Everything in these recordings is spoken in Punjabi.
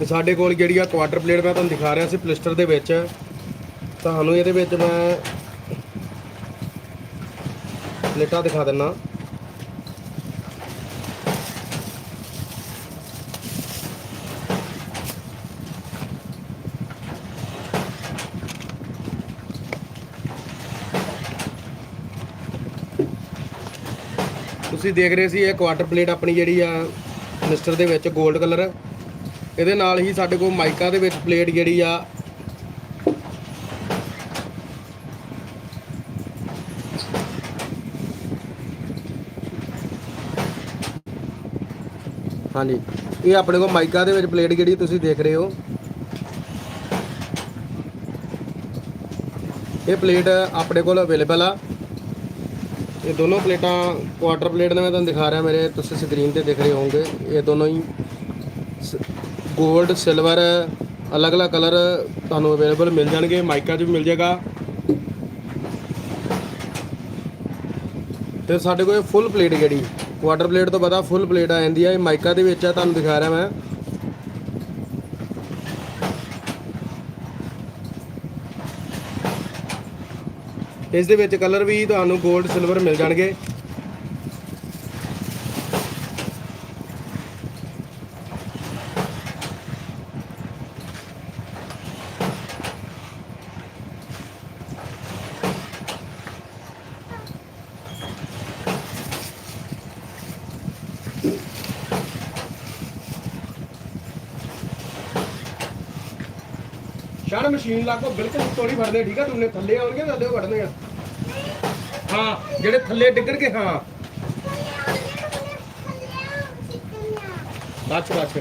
ਤੇ ਸਾਡੇ ਕੋਲ ਜਿਹੜੀ ਆ ਕੁਆਟਰ ਪਲੇਟ ਮੈਂ ਤੁਹਾਨੂੰ ਦਿਖਾ ਰਿਹਾ ਸੀ ਪਲਿਸਟਰ ਦੇ ਵਿੱਚ ਤੁਹਾਨੂੰ ਇਹਦੇ ਵਿੱਚ ਮੈਂ ਪਲੇਟਾਂ ਦਿਖਾ ਦਿੰਨਾ। ਤੁਸੀਂ ਦੇਖ ਰਹੇ ਸੀ ਇਹ ਕੁਆਟਰ ਪਲੇਟ ਆਪਣੀ ਜਿਹੜੀ ਆ ਪਲਿਸਟਰ ਦੇ ਵਿੱਚ 골ਡ ਕਲਰ। ਇਹਦੇ ਨਾਲ ਹੀ ਸਾਡੇ ਕੋਲ ਮਾਈਕਾ ਦੇ ਵਿੱਚ ਪਲੇਟ ਜਿਹੜੀ ਆ ਹਾਂਜੀ, ਇਹ ਆਪਣੇ ਕੋਲ ਮਾਈਕਾ ਦੇ ਵਿੱਚ ਪਲੇਟ ਜਿਹੜੀ ਤੁਸੀਂ ਦੇਖ ਰਹੇ ਹੋ। ਇਹ ਪਲੇਟ ਆਪਣੇ ਕੋਲ ਅਵੇਲੇਬਲ ਆ। ਇਹ ਦੋਨੋਂ ਪਲੇਟਾਂ ਕੁਆਟਰ ਪਲੇਟ ਨੇ, ਮੈਂ ਤੁਹਾਨੂੰ ਦਿਖਾ ਰਿਹਾ ਮੇਰੇ, ਤੁਸੀਂ ਸਕਰੀਨ ਤੇ ਦੇਖ ਰਹੇ ਹੋਵੋਗੇ। ਇਹ ਦੋਨੋਂ ਹੀ 골ਡ ਸਿਲਵਰ ਅਲੱਗ-ਅਲੱਗ ਕਲਰ ਤੁਹਾਨੂੰ ਅਵੇਲੇਬਲ ਮਿਲ ਜਾਣਗੇ, ਮਾਈਕਾ 'ਚ ਵੀ ਮਿਲ ਜਾਏਗਾ। ਤੇ ਸਾਡੇ ਕੋਲ ਫੁੱਲ ਪਲੇਟ ਜਿਹੜੀ ਕੁਆਟਰ ਪਲੇਟ ਤੋਂ ਬਾਅਦ ਫੁੱਲ ਪਲੇਟ ਆ ਜਾਂਦੀ ਹੈ ਇਹ ਮਾਈਕਾ ਦੇ ਵਿੱਚ ਆ, ਤੁਹਾਨੂੰ ਦਿਖਾ ਰਿਹਾ ਮੈਂ। ਇਸ ਦੇ ਵਿੱਚ ਕਲਰ ਵੀ ਤੁਹਾਨੂੰ 골ਡ ਸਿਲਵਰ ਮਿਲ ਜਾਣਗੇ। ਸ਼ਾਨ ਮਸ਼ੀਨ ਲਾ ਕੇ ਬਿਲਕੁਲ ਤੋੜੀ ਫੜਦੇ ਠੀਕ ਆ? ਤੁਮਨੇ ਥੱਲੇ ਆਉਣਗੇ ਥੱਲੇ ਵੜਨੇ ਆ। ਹਾਂ ਜਿਹੜੇ ਥੱਲੇ ਡਿੱਗਣਗੇ ਹਾਂ। ਬੱਚ ਬੱਚ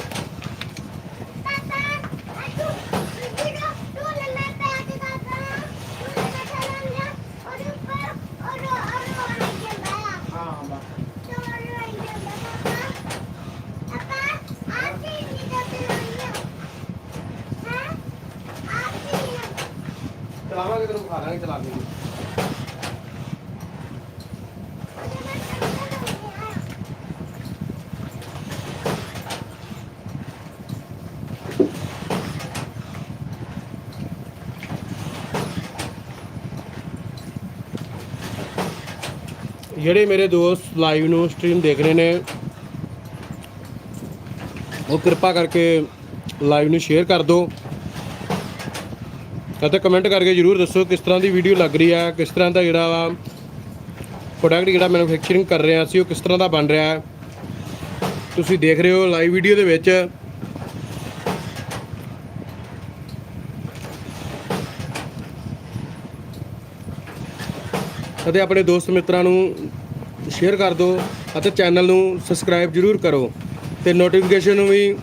ਤੈਨੂੰ ਖਾ ਲਾਂਗੇ ਚਲਾ ਕੇ ਜਿਹੜੇ ਮੇਰੇ ਦੋਸਤ ਲਾਈਵ ਨੂੰ ਸਟ੍ਰੀਮ ਦੇਖ ਰਹੇ ਨੇ, ਉਹ ਕਿਰਪਾ ਕਰਕੇ ਲਾਈਵ ਨੂੰ ਸ਼ੇਅਰ ਕਰ ਦਿਓ। ਅਤੇ ਕਮੈਂਟ ਕਰਕੇ ਜਰੂਰ ਦੱਸੋ ਕਿਸ ਤਰ੍ਹਾਂ ਦੀ ਵੀਡੀਓ ਲੱਗ ਰਹੀ ਹੈ ਕਿਸ ਤਰ੍ਹਾਂ ਦਾ ਜਿਹੜਾ ਵਾ ਪ੍ਰੋਡਕਟ ਜਿਹੜਾ ਮੈਨੂਫੈਕਚਰਿੰਗ ਕਰ ਰਿਹਾ ਸੀ ਉਹ ਕਿਸ ਤਰ੍ਹਾਂ ਦਾ ਬਣ ਰਿਹਾ ਤੁਸੀਂ ਦੇਖ ਰਹੇ ਹੋ ਲਾਈਵ ਵੀਡੀਓ ਦੇ ਵਿੱਚ। ਅਤੇ ਆਪਣੇ ਦੋਸਤ ਮਿੱਤਰਾਂ ਨੂੰ ਸ਼ੇਅਰ ਕਰ ਦਿਓ ਅਤੇ ਚੈਨਲ ਨੂੰ ਸਬਸਕ੍ਰਾਈਬ ਜਰੂਰ ਕਰੋ। ਤੇ ਨੋਟੀਫਿਕੇਸ਼ਨ ਨੂੰ ਵੀ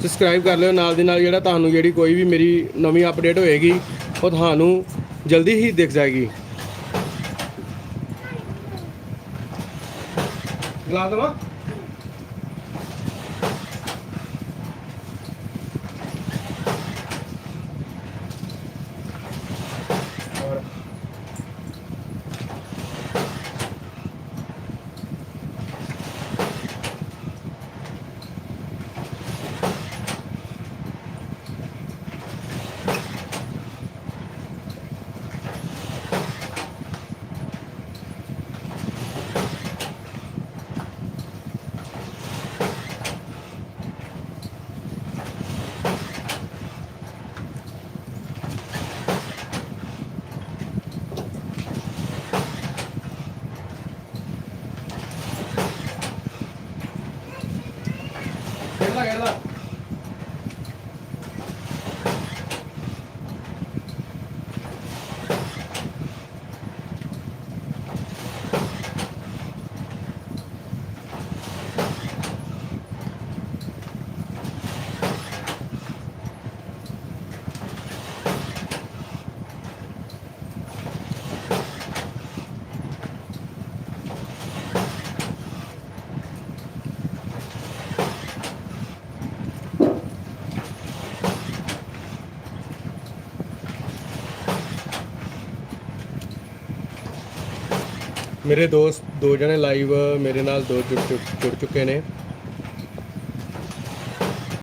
ਸਬਸਕ੍ਰਾਈਬ ਕਰ ਲਿਓ। ਨਾਲ ਦੀ ਨਾਲ ਜਿਹੜਾ ਤੁਹਾਨੂੰ ਜਿਹੜੀ ਕੋਈ ਵੀ ਮੇਰੀ ਨਵੀਂ ਅਪਡੇਟ ਹੋਏਗੀ, ਉਹ ਤੁਹਾਨੂੰ ਜਲਦੀ ਹੀ ਦਿਖ ਜਾਏਗੀ। ਗਲਾ ਦਵਾ? Pakai? ਮੇਰੇ ਦੋਸਤ ਦੋ ਜਣੇ ਲਾਈਵ ਮੇਰੇ ਨਾਲ ਦੋ ਜੁੜ ਚੁੱਕ- ਜੁੜ ਚੁੱਕੇ ਨੇ।